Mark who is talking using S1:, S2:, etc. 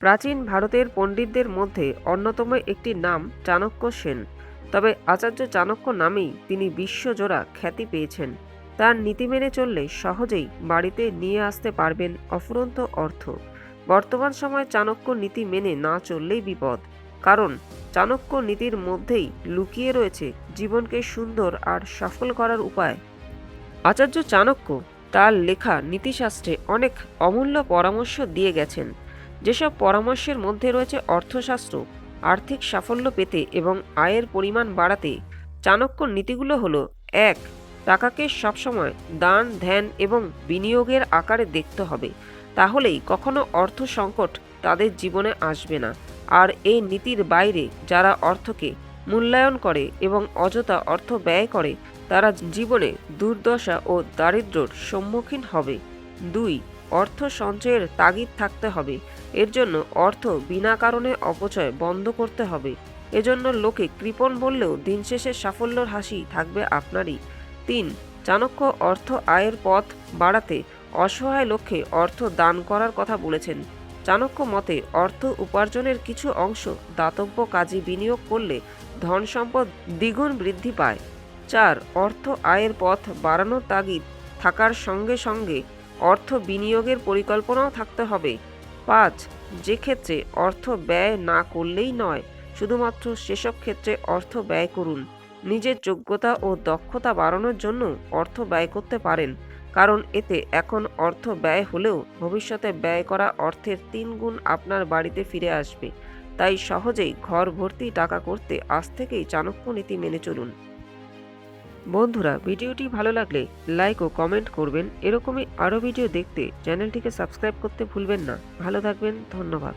S1: প্রাচীন ভারতের পণ্ডিতদের মধ্যে অন্যতম একটি নাম চাণক্য সেন। তবে আচার্য চাণক্য নামেই তিনি বিশ্বজোড়া খ্যাতি পেয়েছেন। তার নীতি মেনে চললে সহজেই বাড়িতে নিয়ে আসতে পারবেন অফুরন্ত অর্থ। বর্তমান সময়ে চাণক্য নীতি মেনে না চললেই বিপদ। কারণ চাণক্য নীতির মধ্যেই লুকিয়ে রয়েছে জীবনকে সুন্দর আর সফল করার উপায়। আচার্য চাণক্য তার লেখা নীতিশাস্ত্রে অনেক অমূল্য পরামর্শ দিয়ে গেছেন। যেসব পরামর্শের মধ্যে রয়েছে অর্থশাস্ত্র, আর্থিক সাফল্য পেতে এবং আয়ের পরিমাণ বাড়াতে, চাণক্য নীতিগুলো হলো, এক, টাকাকে সবসময় দান, ধ্যান এবং বিনিয়োগের আকারে দেখতে হবে। তাহলেই কখনো অর্থ সংকট তাদের জীবনে আসবে না। আর এই নীতির বাইরে যারা অর্থকে মূল্যায়ন করে এবং অযথা অর্থ ব্যয় করে, তারা জীবনে দুর্দশা ও দারিদ্র্যর সম্মুখীন হবে। দুই অর্থ সঞ্চয়ের তাগিদ থাকতে হবে। এর জন্য অর্থ বিনা কারণে অপচয় বন্ধ করতে হবে। এজন্য লোকে কৃপণ বললেও দিন শেষে সাফল্যর হাসি থাকবে আপনারই। তিন, চাণক্য অর্থ আয়ের পথ বাড়াতে অসহায় লক্ষ্যে অর্থ দান করার কথা বলেছেন। চাণক্য মতে অর্থ উপার্জনের কিছু অংশ দাতব্য কাজে বিনিয়োগ করলে ধন সম্পদ দ্বিগুণ বৃদ্ধি পায়। চার, অর্থ আয়ের পথ বাড়ানোর তাগিদ থাকার সঙ্গে সঙ্গে অর্থ বিনিয়োগের পরিকল্পনাও থাকতে হবে। পাঁচ, যে ক্ষেত্রে অর্থ ব্যয় না করলেই নয়, শুধুমাত্র সেসব ক্ষেত্রে অর্থ ব্যয় করুন। নিজের যোগ্যতা ও দক্ষতা বাড়ানোর জন্য অর্থ ব্যয় করতে পারেন, কারণ এতে এখন অর্থ ব্যয় হলেও ভবিষ্যতে ব্যয় করা অর্থের তিন গুণ আপনার বাড়িতে ফিরে আসবে। তাই সহজেই ঘর ভর্তি টাকা করতে আজ থেকেই চাণক্য নীতি মেনে চলুন। বন্ধুরা, ভিডিওটি ভালো লাগলে লাইক ও কমেন্ট করবেন। এরকমই আরও ভিডিও দেখতে চ্যানেলটিকে সাবস্ক্রাইব করতে ভুলবেন না। ভালো থাকবেন, ধন্যবাদ।